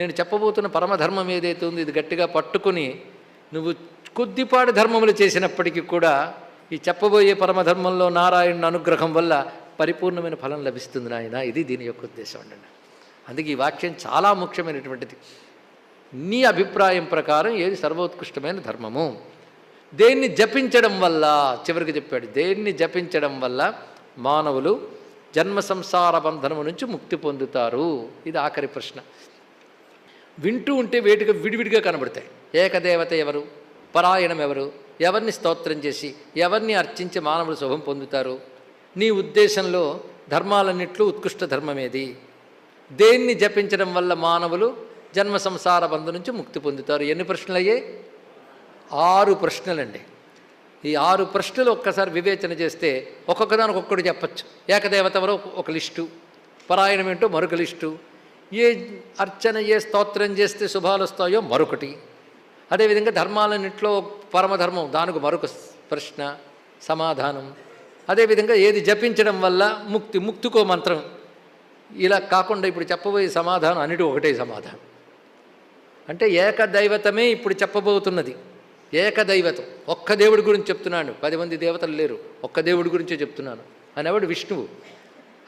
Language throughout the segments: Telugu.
నేను చెప్పబోతున్న పరమధర్మం ఏదైతే ఉందో ఇది గట్టిగా పట్టుకుని నువ్వు కొద్దిపాటి ధర్మములు చేసినప్పటికీ కూడా ఈ చెప్పబోయే పరమధర్మంలో నారాయణ అనుగ్రహం వల్ల పరిపూర్ణమైన ఫలం లభిస్తుంది నాయన. ఇది దీని యొక్క ఉద్దేశం అండి. అందుకే ఈ వాక్యం చాలా ముఖ్యమైనటువంటిది. నీ అభిప్రాయం ప్రకారం ఏది సర్వోత్కృష్టమైన ధర్మము? దేన్ని జపించడం వల్ల చివరికి చెప్పాడు దేన్ని జపించడం వల్ల మానవులు జన్మ సంసార బంధనము నుంచి ముక్తి పొందుతారు? ఇది ఆఖరి ప్రశ్న. వింటూ ఉంటే వేటిగా విడివిడిగా కనబడతాయి. ఏకదేవత ఎవరు? పరాయణం ఎవరు? ఎవరిని స్తోత్రం చేసి ఎవరిని అర్చించి మానవులు శుభం పొందుతారు? నీ ఉద్దేశంలో ధర్మాలన్నిట్లో ఉత్కృష్ట ధర్మమేది? దేన్ని జపించడం వల్ల మానవులు జన్మ సంసార బంధం నుంచి ముక్తి పొందుతారు? ఎన్ని ప్రశ్నలు అయ్యాయి ఆరు ప్రశ్నలండి. ఈ ఆరు ప్రశ్నలు ఒక్కసారి వివేచన చేస్తే ఒక్కొక్క దానికి చెప్పచ్చు. ఏకదేవత ఎవరో ఒక లిస్టు. పరాయణం ఏంటో మరొక లిస్టు. ఏ అర్చన ఏ స్తోత్రం చేస్తే శుభాలు వస్తాయో మరొకటి. అదేవిధంగా ధర్మాలన్నింటిలో పరమధర్మం దానికి మరొక ప్రశ్న సమాధానం. అదేవిధంగా ఏది జపించడం వల్ల ముక్తి ముక్తికో మంత్రం. ఇలా కాకుండా ఇప్పుడు చెప్పబోయే సమాధానం అన్నిటి ఒకటే సమాధానం. అంటే ఏకదైవతమే ఇప్పుడు చెప్పబోతున్నది. ఏకదైవతం. ఒక్క దేవుడి గురించి చెప్తున్నాను పది మంది దేవతలు లేరు. ఒక్క దేవుడి గురించే చెప్తున్నాను. అనేవాడు విష్ణువు.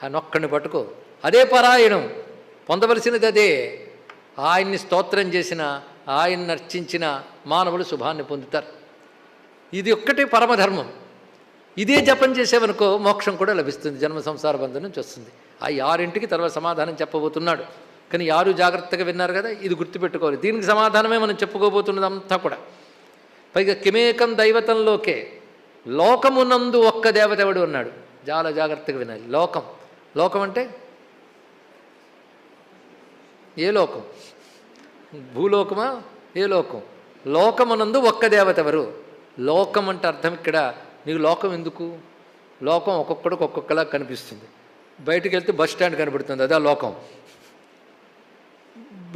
ఆయన ఒక్కడిని పట్టుకో. అదే పరాయణం. పొందవలసినది అదే ఆయన్ని స్తోత్రం చేసిన ఆయన్ని అర్చించిన మానవులు శుభాన్ని పొందుతారు. ఇది ఒక్కటే పరమధర్మం. ఇదే జపం చేసేవనుకో మోక్షం కూడా లభిస్తుంది జన్మ సంసార బంధం నుంచి వస్తుంది. ఆ ఆరింటికి తర్వాత సమాధానం చెప్పబోతున్నాడు. కానీ యారు జాగ్రత్తగా విన్నారు కదా ఇది గుర్తుపెట్టుకోవాలి. దీనికి సమాధానమే మనం చెప్పుకోబోతున్నదంతా కూడా. పైగా కిమేకం దైవతంలోకే లోకమునందు ఒక్క దేవతవుడు ఉన్నాడు చాలా జాగ్రత్తగా వినాలి. లోకం. లోకం అంటే ఏ లోకం? భూలోకమా? ఏ లోకం? లోకమునందు ఒక్క దేవత ఎవరు? లోకం అంటే అర్థం ఇక్కడ నీకు లోకం ఎందుకు? లోకం ఒక్కొక్కడికి ఒక్కొక్కలా కనిపిస్తుంది. బయటికి వెళ్తే బస్ స్టాండ్ కనబడుతుంది అదే లోకం.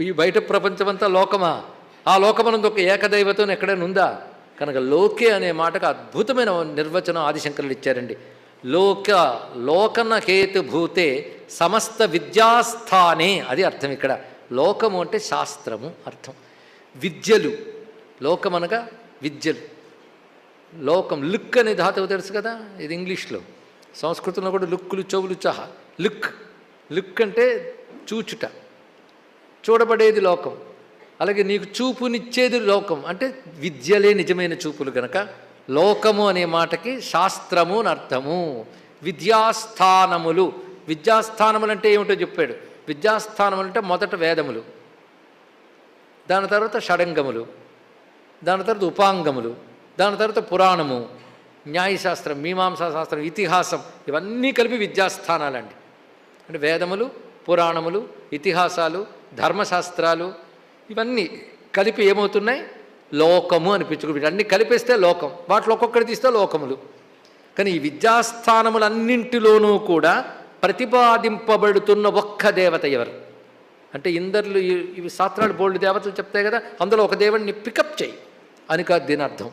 ఈ బయట ప్రపంచమంతా లోకమా? ఆ లోకమనందు ఒక ఏకదైవతం ఎక్కడైనా ఉందా? కనుక లోకే అనే మాటకు అద్భుతమైన నిర్వచనం ఆదిశంకరులు ఇచ్చారండి. లోక లోకన భూతే సమస్త విద్యాస్థానే. అది అర్థం ఇక్కడ. లోకము అంటే శాస్త్రము అర్థం. విద్యలు. లోకమనగా విద్యలు. లోకం లుక్ అనే ధాతువు తెలుసు కదా? ఇది ఇంగ్లీష్లో. సంస్కృతంలో కూడా లుక్కులు చెవులు చహ. లుక్. లుక్ అంటే చూచుట. చూడబడేది లోకం. అలాగే నీకు చూపునిచ్చేది లోకం. అంటే విద్యలే నిజమైన చూపులు గనక. లోకము అనే మాటకి శాస్త్రము అని అర్థము. విద్యాస్థానములు. విద్యాస్థానములు అంటే ఏమిటో చెప్పాడు. విద్యాస్థానములు అంటే మొదట వేదములు. దాని తర్వాత షడంగములు. దాని తర్వాత ఉపాంగములు. దాని తర్వాత పురాణము. న్యాయశాస్త్రం మీమాంసా శాస్త్రం ఇతిహాసం ఇవన్నీ కలిపి విద్యాస్థానాలండి. అంటే వేదములు పురాణములు ఇతిహాసాలు ధర్మశాస్త్రాలు ఇవన్నీ కలిపి ఏమవుతున్నాయి? లోకము అనిపించుకుంటు అన్ని కలిపేస్తే లోకం. వాటిలో ఒక్కొక్కటి తీస్తే లోకములు. కానీ ఈ విద్యాస్థానములన్నింటిలోనూ కూడా ప్రతిపాదింపబడుతున్న ఒక్క దేవత ఎవరు? అంటే ఇందర్లు ఇవి శాస్త్రాలు బోల్డ్ దేవతలు చెప్తాయి కదా అందులో ఒక దేవుడిని పికప్ చేయి. అని కాదు దీని అర్థం.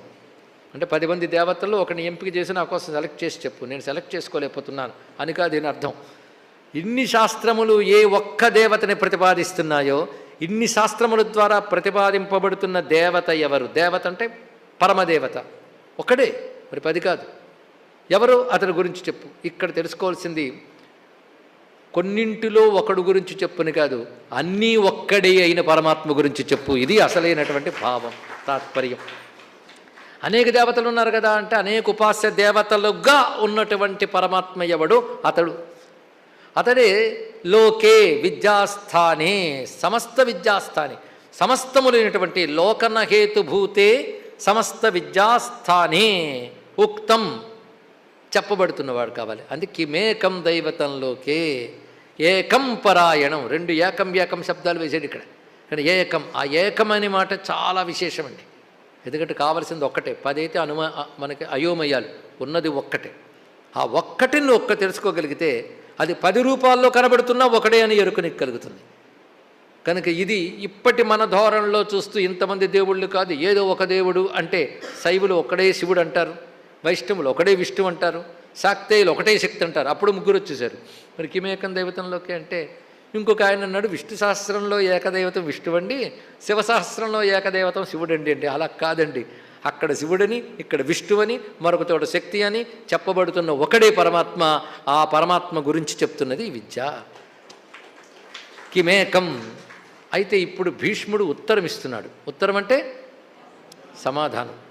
అంటే పది మంది దేవతల్లో ఒకరిని ఎంపిక చేసి నా కోసం సెలెక్ట్ చేసి చెప్పు నేను సెలెక్ట్ చేసుకోలేకపోతున్నాను అని కాదు దీని అర్థం. ఇన్ని శాస్త్రములు ఏ ఒక్క దేవతని ప్రతిపాదిస్తున్నాయో ఇన్ని శాస్త్రముల ద్వారా ప్రతిపాదింపబడుతున్న దేవత ఎవరు? దేవత అంటే పరమదేవత. ఒకడే మరి పది కాదు. ఎవరు? అతని గురించి చెప్పు. ఇక్కడ తెలుసుకోవాల్సింది కొన్నింటిలో ఒకడు గురించి చెప్పుని కాదు అన్నీ ఒక్కడే అయిన పరమాత్మ గురించి చెప్పు. ఇది అసలైనటువంటి భావం తాత్పర్యం. అనేక దేవతలు ఉన్నారు కదా అంటే అనేక ఉపాస్య దేవతలుగా ఉన్నటువంటి పరమాత్మ ఎవడు? అతడు. అతడే లోకే విద్యాస్థానే సమస్త విద్యాస్థానే. సమస్తములైనటువంటి లోకనహేతుభూతే సమస్త విద్యాస్థానే ఉక్తం చెప్పబడుతున్నవాడు కావాలి. అందుకే కిమేకం దైవతంలోకే ఏకం పరాయణం. రెండు ఏకం ఏకం శబ్దాలు వేసాడు ఇక్కడ. కానీ ఏకం ఆ ఏకం అనే మాట చాలా విశేషమండి. ఎందుకంటే కావలసింది ఒక్కటే. పదైతే అనుమ మనకి అయోమయాలు. ఉన్నది ఒక్కటే. ఆ ఒక్కటిని ఒక్క తెలుసుకోగలిగితే అది పది రూపాల్లో కనబడుతున్నా ఒకటే అని ఎరుకనికి కలుగుతుంది. కనుక ఇది ఇప్పటి మన ధోరణిలో చూస్తూ ఇంతమంది దేవుళ్ళు కాదు ఏదో ఒక దేవుడు అంటే శైవులు ఒకడే శివుడు అంటారు వైష్ణవులు ఒకడే విష్ణువు అంటారు శాక్తేయులు ఒకటే శక్తి అంటారు. అప్పుడు ముగ్గురు వచ్చేసారు. మరి కిమేకం దైవతంలోకి అంటే ఇంకొక ఆయన అన్నాడు విష్ణు సహస్రంలో ఏకదేవతం విష్ణువండి శివసహస్రంలో ఏకదేవతం శివుడండి అంటే అలా కాదండి. అక్కడ శివుడని ఇక్కడ విష్ణువని మరొక చోట శక్తి అని చెప్పబడుతున్న ఒకడే పరమాత్మ ఆ పరమాత్మ గురించి చెప్తున్నది విద్య. కిమేకం. అయితే ఇప్పుడు భీష్ముడు ఉత్తరం ఇస్తున్నాడు. ఉత్తరం అంటే సమాధానం.